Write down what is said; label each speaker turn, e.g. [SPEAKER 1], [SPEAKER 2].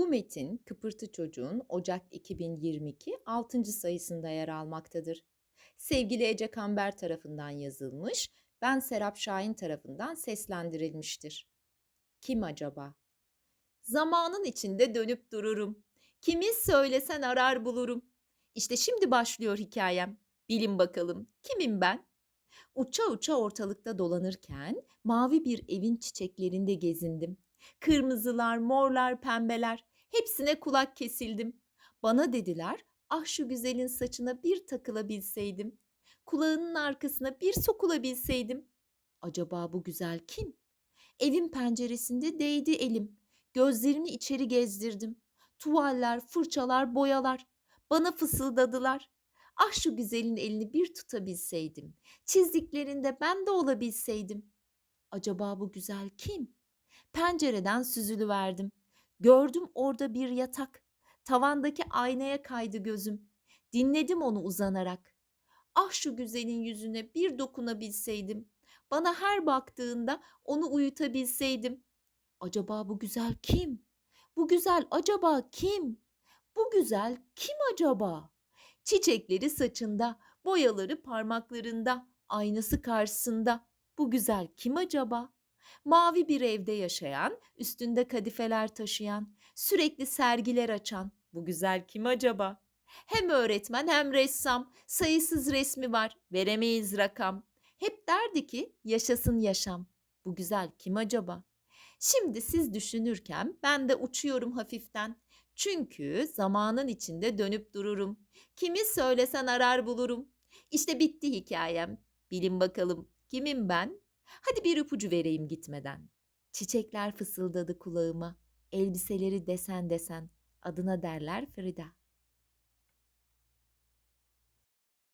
[SPEAKER 1] Bu metin Kıpırtı Çocuğun Ocak 2022 6. sayısında yer almaktadır. Sevgili Ece Kamber tarafından yazılmış, ben Serap Şahin tarafından seslendirilmiştir. Kim acaba? Zamanın içinde dönüp dururum. Kimi söylesen arar bulurum. İşte şimdi başlıyor hikayem. Bilin bakalım kimim ben? Uça uça ortalıkta dolanırken mavi bir evin çiçeklerinde gezindim. Kırmızılar, morlar, pembeler hepsine kulak kesildim. Bana dediler ah şu güzelin saçına bir takılabilseydim. Kulağının arkasına bir sokulabilseydim. Acaba bu güzel kim? Evin penceresinde değdi elim. Gözlerimi içeri gezdirdim. Tuvaller, fırçalar, boyalar. Bana fısıldadılar. Ah şu güzelin elini bir tutabilseydim. Çizdiklerinde ben de olabilseydim. Acaba bu güzel kim? Pencereden süzülüverdim. Gördüm orada bir yatak. Tavandaki aynaya kaydı gözüm. Dinledim onu uzanarak. Ah şu güzelin yüzüne bir dokunabilseydim. Bana her baktığında onu uyutabilseydim. Acaba bu güzel kim? Bu güzel acaba kim? Bu güzel kim acaba? Çiçekleri saçında, boyaları parmaklarında, aynası karşısında. Bu güzel kim acaba? Mavi bir evde yaşayan, üstünde kadifeler taşıyan, sürekli sergiler açan. Bu güzel kim acaba? Hem öğretmen hem ressam, sayısız resmi var, veremeyiz rakam. Hep derdi ki yaşasın yaşam. Bu güzel kim acaba? Şimdi siz düşünürken ben de uçuyorum hafiften. Çünkü zamanın içinde dönüp dururum. Kimi söylesen arar bulurum. İşte bitti hikayem. Bilin bakalım kimim ben? Hadi bir ipucu vereyim gitmeden. Çiçekler fısıldadı kulağıma. Elbiseleri desen desen. Adına derler Frida.